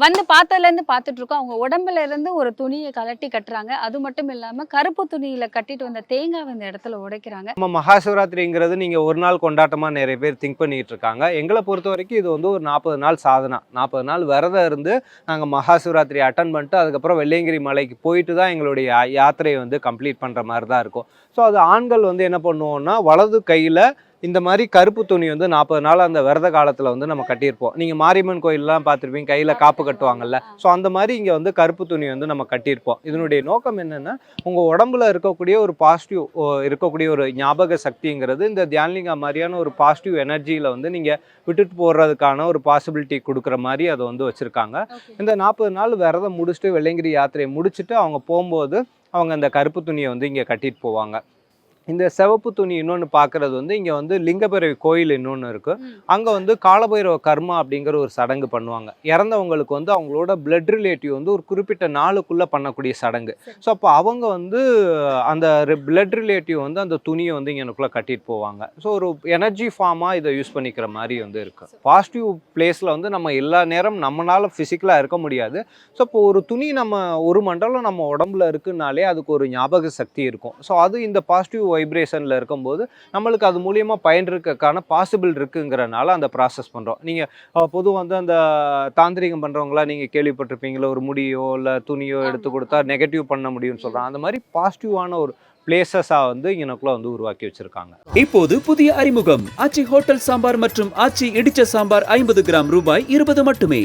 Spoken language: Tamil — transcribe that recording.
வந்து பார்த்ததுல இருந்து பார்த்துட்டு இருக்கோம். அவங்க உடம்புல இருந்து ஒரு துணியை கலட்டி கட்டுறாங்க. அது மட்டும் இல்லாம கருப்பு துணியில கட்டிட்டு வந்த தேங்காய் இந்த இடத்துல உடைக்கிறாங்க. நம்ம மகாசிவராத்திரிங்கிறது நீங்கள் ஒரு நாள் கொண்டாட்டமாக நிறைய பேர் திங்க் பண்ணிட்டு இருக்காங்க. எங்களை பொறுத்த வரைக்கும் இது வந்து ஒரு நாற்பது நாள் சாதனா. நாற்பது நாள் விரதம் இருந்து நாங்கள் மகாசிவராத்திரி அட்டன் பண்ணிட்டு அதுக்கப்புறம் வெள்ளையங்கிரி மலைக்கு போயிட்டு தான் எங்களுடைய யாத்திரையை வந்து கம்ப்ளீட் பண்ணுற மாதிரி தான் இருக்கும். ஸோ அது ஆண்கள் வந்து என்ன பண்ணுவோம்னா வலது கையில் இந்த மாதிரி கருப்பு துணி வந்து நாற்பது நாள் அந்த விரத காலத்தில் வந்து நம்ம கட்டியிருப்போம். நீங்கள் மாரியம்மன் கோயிலெலாம் பார்த்துருப்பீங்க கையில் காப்பு கட்டுவாங்கல்ல. ஸோ அந்த மாதிரி இங்கே வந்து கருப்பு துணி வந்து நம்ம கட்டியிருப்போம். இதனுடைய நோக்கம் என்னென்னா உங்கள் உடம்புல இருக்கக்கூடிய ஒரு பாசிட்டிவ் இருக்கக்கூடிய ஒரு ஞாபக சக்திங்கிறது இந்த தியான்லிங்கா மாதிரியான ஒரு பாசிட்டிவ் எனர்ஜியில் வந்து நீங்கள் விட்டுட்டு போடுறதுக்கான ஒரு பாசிபிலிட்டி கொடுக்குற மாதிரி அதை வந்து வச்சுருக்காங்க. இந்த நாற்பது நாள் விரதம் முடிச்சுட்டு வெள்ளைங்கிரி யாத்திரையை முடிச்சுட்டு அவங்க போகும்போது அவங்க அந்த கருப்பு துணியை வந்து இங்கே கட்டிட்டு போவாங்க. இந்த சிவப்பு துணி இன்னொன்று பார்க்குறது வந்து இங்கே வந்து லிங்கபிறவி கோயில் இன்னொன்று இருக்குது. அங்கே வந்து காலபைரவ கர்மா அப்படிங்கிற ஒரு சடங்கு பண்ணுவாங்க. இறந்தவங்களுக்கு வந்து அவங்களோட பிளட் ரிலேட்டிவ் வந்து ஒரு குறிப்பிட்ட நாளுக்குள்ளே பண்ணக்கூடிய சடங்கு. ஸோ அப்போ அவங்க வந்து அந்த பிளட் ரிலேட்டிவ் வந்து அந்த துணியை வந்து இங்கனுக்குள்ளே கட்டிட்டு போவாங்க. ஸோ ஒரு எனர்ஜி ஃபார்மாக இதை யூஸ் பண்ணிக்கிற மாதிரி வந்து இருக்கு. பாசிட்டிவ் பிளேஸில் வந்து நம்ம எல்லா நேரம் நம்மளால ஃபிசிக்கலாக இருக்க முடியாது. ஸோ இப்போ ஒரு துணி நம்ம ஒரு மண்டலம் நம்ம உடம்புல இருக்குனாலே அதுக்கு ஒரு ஞாபக சக்தி இருக்கும். ஸோ அது இந்த பாசிட்டிவ் வைப்ரேஷனில் இருக்கும்போது நம்மளுக்கு அது மூலியமாக பயன் இருக்கக்கான பாசிபிள் இருக்குங்கிறனால அந்த ப்ராசஸ் பண்ணுறோம் நீங்கள் பொதுவாக வந்து அந்த தாந்திரிகம் பண்ணுறவங்களாம் நீங்கள் கேள்விப்பட்டிருப்பீங்களா? ஒரு முடியோ இல்லை துணியோ எடுத்து கொடுத்தா. நெகட்டிவ் பண்ண முடியும்னு சொல்கிறாங்க அந்த மாதிரி பாசிட்டிவான ஒரு பிளேசஸாக வந்து இங்கனக்குள்ளே வந்து உருவாக்கி வச்சுருக்காங்க. இப்போது புதிய அறிமுகம். ஆச்சி ஹோட்டல் சாம்பார் மற்றும் ஆச்சி இடிச்ச சாம்பார் ஐம்பது கிராம் ரூபாய் இருபது மட்டுமே.